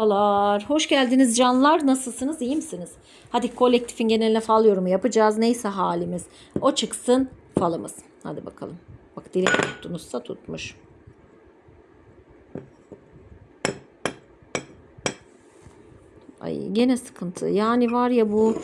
Merhabalar. Hoş geldiniz canlar. Nasılsınız? İyi misiniz? Hadi kolektifin geneline fal yorumu yapacağız. Neyse halimiz. O çıksın falımız. Hadi bakalım. Bak dili tuttunuzsa tutmuş. Ay gene sıkıntı. Yani var ya bu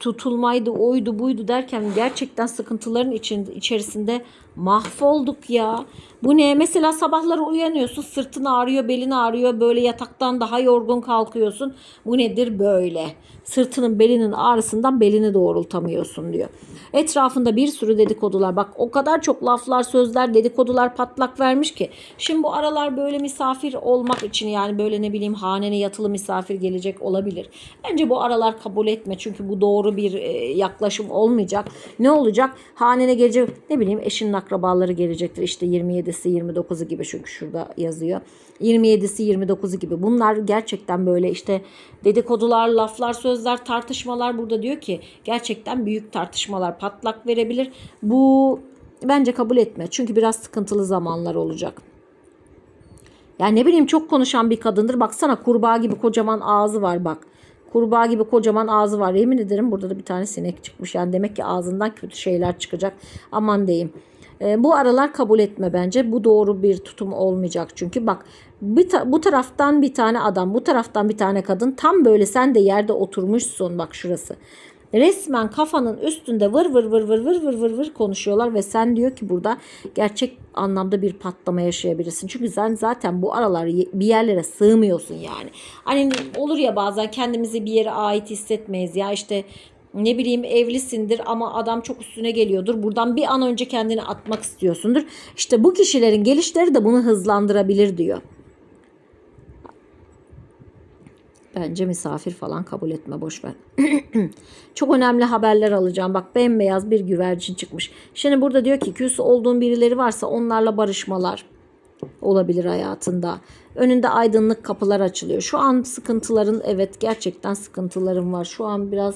tutulmaydı, oydu, buydu derken gerçekten sıkıntıların için, içerisinde mahvolduk ya. Bu ne? Mesela sabahları uyanıyorsun, sırtın ağrıyor, belin ağrıyor, böyle yataktan daha yorgun kalkıyorsun. Bu nedir böyle? Sırtının, belinin ağrısından belini doğrultamıyorsun diyor. Etrafında bir sürü dedikodular. Bak o kadar çok laflar, sözler, dedikodular patlak vermiş ki. Şimdi bu aralar böyle misafir olmak için yani böyle ne bileyim hanene yatılı misafir gelecek olabilir. Bence bu aralar kabul etme. Çünkü bu doğru bir e, yaklaşım olmayacak. Ne olacak? Hanene gelecek ne bileyim eşinin akrabaları gelecektir. İşte 27'si 29'u gibi çünkü şurada yazıyor. 27'si 29'u gibi. Bunlar gerçekten böyle işte dedikodular, laflar, sözler, tartışmalar burada diyor ki gerçekten büyük tartışmalar patlak verebilir. Bu bence kabul etme. Çünkü biraz sıkıntılı zamanlar olacak. Yani ne bileyim çok konuşan bir kadındır. Baksana kurbağa gibi kocaman ağzı var bak. Kurbağa gibi kocaman ağzı var. Yemin ederim burada da bir tane sinek çıkmış. Yani demek ki ağzından kötü şeyler çıkacak. Aman diyeyim. E, bu aralar kabul etme bence. Bu doğru bir tutum olmayacak. Çünkü bak bir ta- bu taraftan bir tane adam, bu taraftan bir tane kadın. Tam böyle sen de yerde oturmuşsun. Bak şurası. Resmen kafanın üstünde vır vır vır vır vır vır vır vır konuşuyorlar ve sen diyor ki burada gerçek anlamda bir patlama yaşayabilirsin. Çünkü sen zaten bu aralar bir yerlere sığmıyorsun yani. Hani olur ya bazen kendimizi bir yere ait hissetmeyiz ya işte ne bileyim evlisindir ama adam çok üstüne geliyordur. Buradan bir an önce kendini atmak istiyorsundur. İşte bu kişilerin gelişleri de bunu hızlandırabilir diyor. Bence misafir falan kabul etme boş ver. Çok önemli haberler alacağım. Bak bembeyaz bir güvercin çıkmış. Şimdi burada diyor ki küs olduğun birileri varsa onlarla barışmalar olabilir hayatında. Önünde aydınlık kapılar açılıyor. Şu an sıkıntıların evet gerçekten sıkıntıların var. Şu an biraz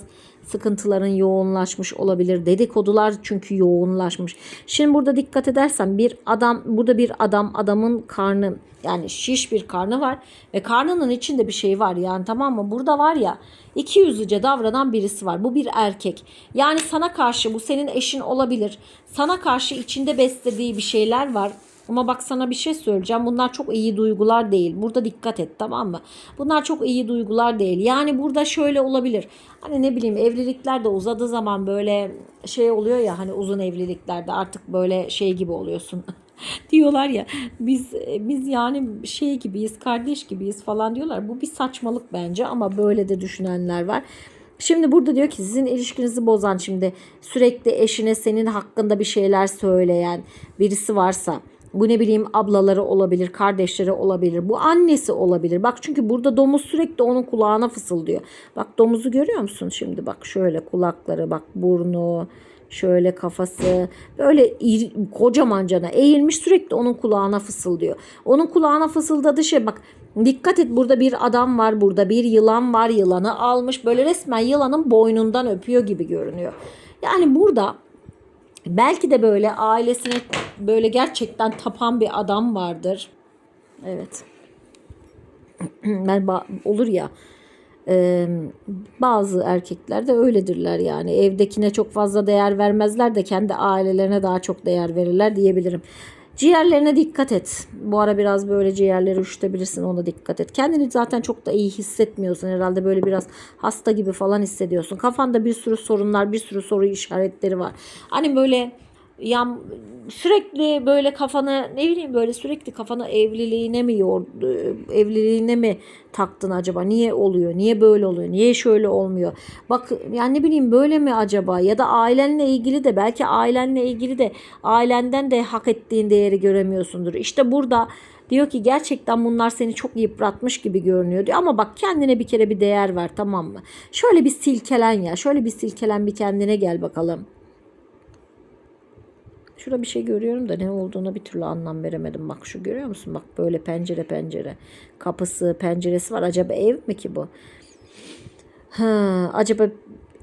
sıkıntıların yoğunlaşmış olabilir. Dedikodular çünkü yoğunlaşmış. Şimdi burada dikkat edersen bir adam burada bir adam adamın karnı yani şiş bir karnı var ve karnının içinde bir şey var yani tamam mı? Burada var ya iki yüzlüce davranan birisi var. Bu bir erkek. Yani sana karşı bu senin eşin olabilir. Sana karşı içinde beslediği bir şeyler var. Ama bak sana bir şey söyleyeceğim. Bunlar çok iyi duygular değil. Burada dikkat et tamam mı? Bunlar çok iyi duygular değil. Yani burada şöyle olabilir. Hani ne bileyim evlilikler de uzadığı zaman böyle şey oluyor ya hani uzun evliliklerde artık böyle şey gibi oluyorsun. diyorlar ya biz biz yani şey gibiyiz kardeş gibiyiz falan diyorlar. Bu bir saçmalık bence ama böyle de düşünenler var. Şimdi burada diyor ki sizin ilişkinizi bozan şimdi sürekli eşine senin hakkında bir şeyler söyleyen birisi varsa bu ne bileyim ablaları olabilir, kardeşleri olabilir. Bu annesi olabilir. Bak çünkü burada domuz sürekli onun kulağına fısıldıyor. Bak domuzu görüyor musun şimdi? Bak şöyle kulakları, bak burnu, şöyle kafası böyle iri, kocaman cana eğilmiş sürekli onun kulağına fısıldıyor. Onun kulağına fısıldadığı şey bak dikkat et burada bir adam var burada bir yılan var yılanı almış böyle resmen yılanın boynundan öpüyor gibi görünüyor. Yani burada belki de böyle ailesine böyle gerçekten tapan bir adam vardır. Evet. Ben olur ya bazı erkekler de öyledirler yani evdekine çok fazla değer vermezler de kendi ailelerine daha çok değer verirler diyebilirim. Ciğerlerine dikkat et. Bu ara biraz böyle ciğerleri üşütebilirsin ona dikkat et. Kendini zaten çok da iyi hissetmiyorsun herhalde böyle biraz hasta gibi falan hissediyorsun. Kafanda bir sürü sorunlar bir sürü soru işaretleri var. Hani böyle ya sürekli böyle kafanı ne bileyim böyle sürekli kafanı evliliğine mi yordu, evliliğine mi taktın acaba? Niye oluyor? Niye böyle oluyor? Niye şöyle olmuyor? Bak yani ne bileyim böyle mi acaba? Ya da ailenle ilgili de belki ailenle ilgili de ailenden de hak ettiğin değeri göremiyorsundur. İşte burada diyor ki gerçekten bunlar seni çok yıpratmış gibi görünüyor diyor. Ama bak kendine bir kere bir değer ver tamam mı? Şöyle bir silkelen ya. Şöyle bir silkelen bir kendine gel bakalım. Şurada bir şey görüyorum da ne olduğuna bir türlü anlam veremedim. Bak şu görüyor musun? Bak böyle pencere pencere. Kapısı, penceresi var. Acaba ev mi ki bu? Ha, acaba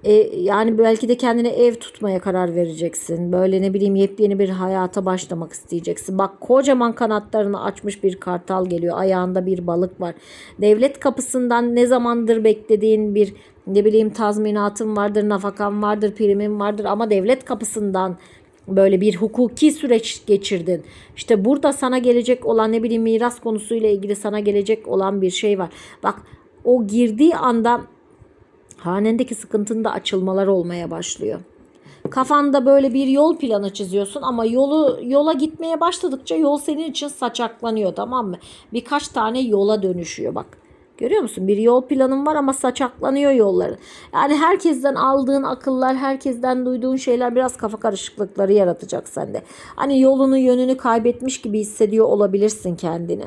E, yani belki de kendine ev tutmaya karar vereceksin. Böyle ne bileyim yepyeni bir hayata başlamak isteyeceksin. Bak kocaman kanatlarını açmış bir kartal geliyor. Ayağında bir balık var. Devlet kapısından ne zamandır beklediğin bir ne bileyim tazminatın vardır, nafakan vardır, primin vardır ama devlet kapısından böyle bir hukuki süreç geçirdin. İşte burada sana gelecek olan ne bileyim miras konusuyla ilgili sana gelecek olan bir şey var. Bak o girdiği anda hanendeki sıkıntında açılmalar olmaya başlıyor. Kafanda böyle bir yol planı çiziyorsun ama yolu yola gitmeye başladıkça yol senin için saçaklanıyor tamam mı? Birkaç tane yola dönüşüyor bak. Görüyor musun? Bir yol planın var ama saçaklanıyor yolları. Yani herkesten aldığın akıllar, herkesten duyduğun şeyler biraz kafa karışıklıkları yaratacak sende. Hani yolunu, yönünü kaybetmiş gibi hissediyor olabilirsin kendini.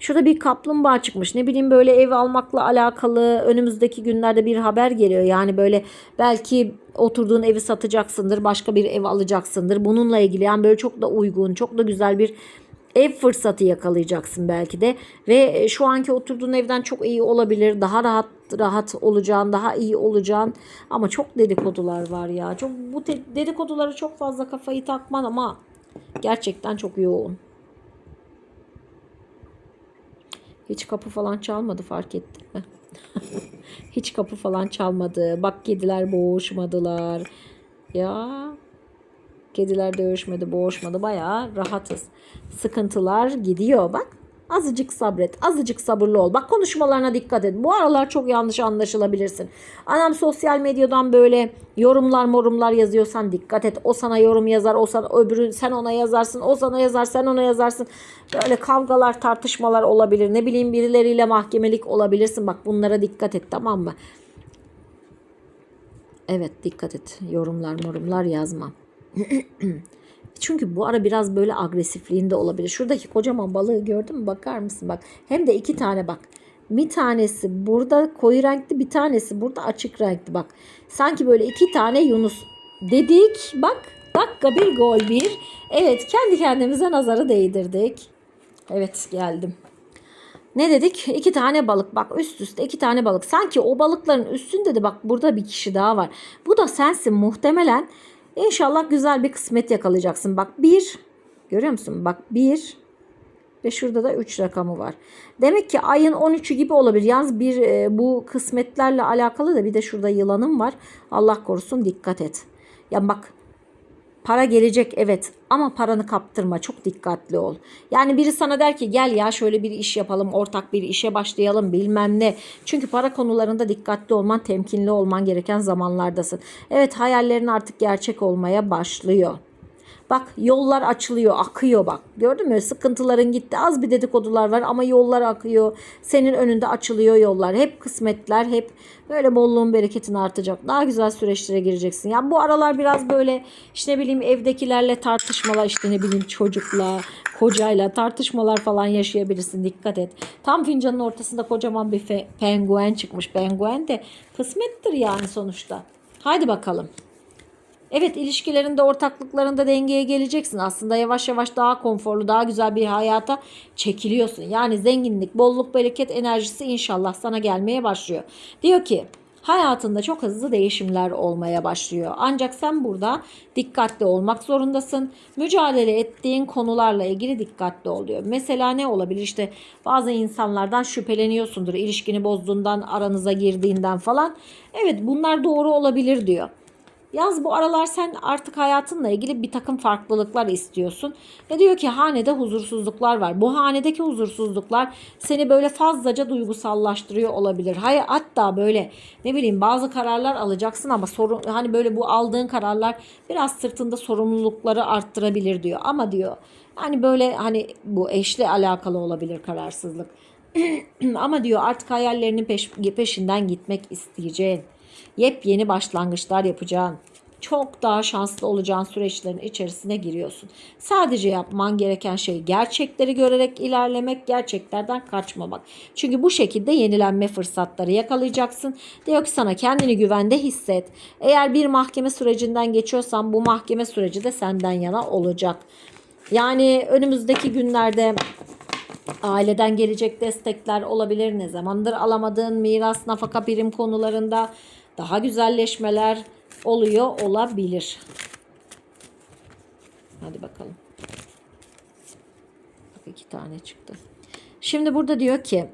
Şurada bir kaplumbağa çıkmış. Ne bileyim böyle ev almakla alakalı önümüzdeki günlerde bir haber geliyor. Yani böyle belki oturduğun evi satacaksındır, başka bir ev alacaksındır. Bununla ilgili yani böyle çok da uygun, çok da güzel bir ev fırsatı yakalayacaksın belki de ve şu anki oturduğun evden çok iyi olabilir. Daha rahat rahat olacağın, daha iyi olacağın ama çok dedikodular var ya. Çok bu dedikodulara çok fazla kafayı takman ama gerçekten çok yoğun. Hiç kapı falan çalmadı fark ettin mi? Hiç kapı falan çalmadı. Bak kediler boğuşmadılar. Ya kediler dövüşmedi, boğuşmadı. Bayağı rahatız. Sıkıntılar gidiyor. Bak azıcık sabret. Azıcık sabırlı ol. Bak konuşmalarına dikkat et. Bu aralar çok yanlış anlaşılabilirsin. Anam sosyal medyadan böyle yorumlar morumlar yazıyorsan dikkat et. O sana yorum yazar. O sana öbürü sen ona yazarsın. O sana yazar. Sen ona yazarsın. Böyle kavgalar tartışmalar olabilir. Ne bileyim birileriyle mahkemelik olabilirsin. Bak bunlara dikkat et tamam mı? Evet dikkat et. Yorumlar morumlar yazma. Çünkü bu ara biraz böyle agresifliğinde olabilir. Şuradaki kocaman balığı gördün mü? Bakar mısın? Bak hem de iki tane bak. Bir tanesi burada koyu renkli bir tanesi burada açık renkli bak. Sanki böyle iki tane Yunus dedik. Bak dakika bir gol bir. Evet kendi kendimize nazarı değdirdik. Evet geldim. Ne dedik? İki tane balık. Bak üst üste iki tane balık. Sanki o balıkların üstünde de bak burada bir kişi daha var. Bu da sensin muhtemelen. İnşallah güzel bir kısmet yakalayacaksın. Bak bir. Görüyor musun? Bak bir. Ve şurada da 3 rakamı var. Demek ki ayın 13'ü gibi olabilir. Yalnız bir e, bu kısmetlerle alakalı da bir de şurada yılanım var. Allah korusun dikkat et. Ya bak Para gelecek evet ama paranı kaptırma çok dikkatli ol. Yani biri sana der ki gel ya şöyle bir iş yapalım ortak bir işe başlayalım bilmem ne. Çünkü para konularında dikkatli olman temkinli olman gereken zamanlardasın. Evet hayallerin artık gerçek olmaya başlıyor. Bak yollar açılıyor, akıyor bak. Gördün mü? Sıkıntıların gitti. Az bir dedikodular var ama yollar akıyor. Senin önünde açılıyor yollar. Hep kısmetler, hep böyle bolluğun bereketin artacak. Daha güzel süreçlere gireceksin. Ya bu aralar biraz böyle işte ne bileyim evdekilerle tartışmalar işte ne bileyim çocukla, kocayla tartışmalar falan yaşayabilirsin. Dikkat et. Tam fincanın ortasında kocaman bir penguen çıkmış. Penguen de kısmettir yani sonuçta. Haydi bakalım. Evet ilişkilerinde ortaklıklarında dengeye geleceksin. Aslında yavaş yavaş daha konforlu daha güzel bir hayata çekiliyorsun. Yani zenginlik, bolluk, bereket enerjisi inşallah sana gelmeye başlıyor. Diyor ki hayatında çok hızlı değişimler olmaya başlıyor. Ancak sen burada dikkatli olmak zorundasın. Mücadele ettiğin konularla ilgili dikkatli oluyor. Mesela ne olabilir? İşte bazı insanlardan şüpheleniyorsundur. ilişkini bozduğundan, aranıza girdiğinden falan. Evet bunlar doğru olabilir diyor. Yaz bu aralar sen artık hayatınla ilgili bir takım farklılıklar istiyorsun. Ve diyor ki hanede huzursuzluklar var. Bu hanedeki huzursuzluklar seni böyle fazlaca duygusallaştırıyor olabilir. Hayır hatta böyle ne bileyim bazı kararlar alacaksın ama sorun hani böyle bu aldığın kararlar biraz sırtında sorumlulukları arttırabilir diyor. Ama diyor hani böyle hani bu eşle alakalı olabilir kararsızlık. ama diyor artık hayallerinin peş, peşinden gitmek isteyeceğin yepyeni başlangıçlar yapacağın, çok daha şanslı olacağın süreçlerin içerisine giriyorsun. Sadece yapman gereken şey gerçekleri görerek ilerlemek, gerçeklerden kaçmamak. Çünkü bu şekilde yenilenme fırsatları yakalayacaksın. Diyor ki sana kendini güvende hisset. Eğer bir mahkeme sürecinden geçiyorsan bu mahkeme süreci de senden yana olacak. Yani önümüzdeki günlerde Aileden gelecek destekler olabilir. Ne zamandır alamadığın miras, nafaka, birim konularında daha güzelleşmeler oluyor olabilir. Hadi bakalım. Bak iki tane çıktı. Şimdi burada diyor ki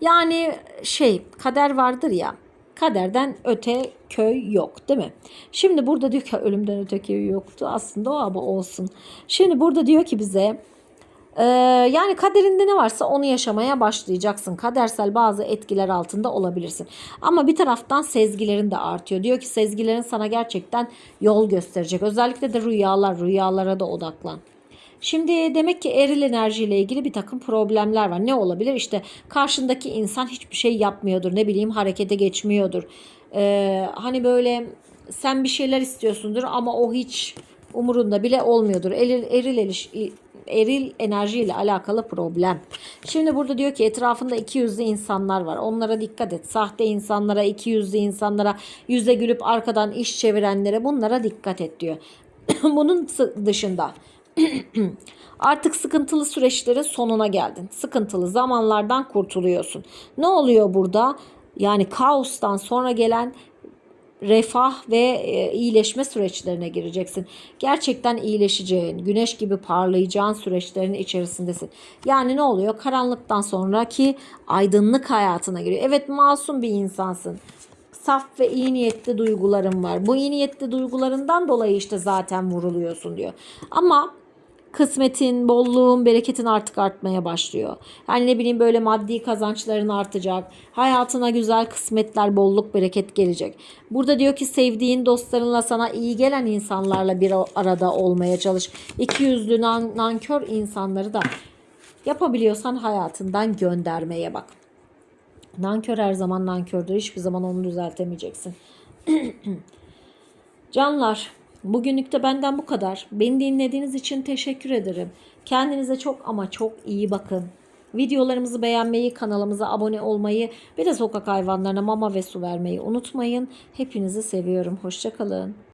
yani şey kader vardır ya kaderden öte köy yok değil mi? Şimdi burada diyor ki ölümden öte köy yoktu aslında o ama olsun. Şimdi burada diyor ki bize ee, yani kaderinde ne varsa onu yaşamaya başlayacaksın. Kadersel bazı etkiler altında olabilirsin. Ama bir taraftan sezgilerin de artıyor. Diyor ki sezgilerin sana gerçekten yol gösterecek. Özellikle de rüyalar, rüyalara da odaklan. Şimdi demek ki eril enerjiyle ilgili bir takım problemler var. Ne olabilir? İşte karşındaki insan hiçbir şey yapmıyordur. Ne bileyim harekete geçmiyordur. Ee, hani böyle sen bir şeyler istiyorsundur ama o hiç umurunda bile olmuyordur. Eril, eril, eril enerjiyle alakalı problem. Şimdi burada diyor ki etrafında iki yüzlü insanlar var. Onlara dikkat et. Sahte insanlara, iki yüzlü insanlara, yüze gülüp arkadan iş çevirenlere bunlara dikkat et diyor. Bunun dışında Artık sıkıntılı süreçlerin sonuna geldin. Sıkıntılı zamanlardan kurtuluyorsun. Ne oluyor burada? Yani kaostan sonra gelen refah ve e, iyileşme süreçlerine gireceksin. Gerçekten iyileşeceğin, güneş gibi parlayacağın süreçlerin içerisindesin. Yani ne oluyor? Karanlıktan sonraki aydınlık hayatına giriyor. Evet masum bir insansın. Saf ve iyi niyetli duyguların var. Bu iyi niyetli duygularından dolayı işte zaten vuruluyorsun diyor. Ama kısmetin, bolluğun, bereketin artık artmaya başlıyor. Yani ne bileyim böyle maddi kazançların artacak. Hayatına güzel kısmetler, bolluk, bereket gelecek. Burada diyor ki sevdiğin dostlarınla sana iyi gelen insanlarla bir arada olmaya çalış. İki yüzlü nan- nankör insanları da yapabiliyorsan hayatından göndermeye bak. Nankör her zaman nankördür. Hiçbir zaman onu düzeltemeyeceksin. Canlar, bugünlük de benden bu kadar. Beni dinlediğiniz için teşekkür ederim. Kendinize çok ama çok iyi bakın. Videolarımızı beğenmeyi, kanalımıza abone olmayı ve de sokak hayvanlarına mama ve su vermeyi unutmayın. Hepinizi seviyorum. Hoşçakalın.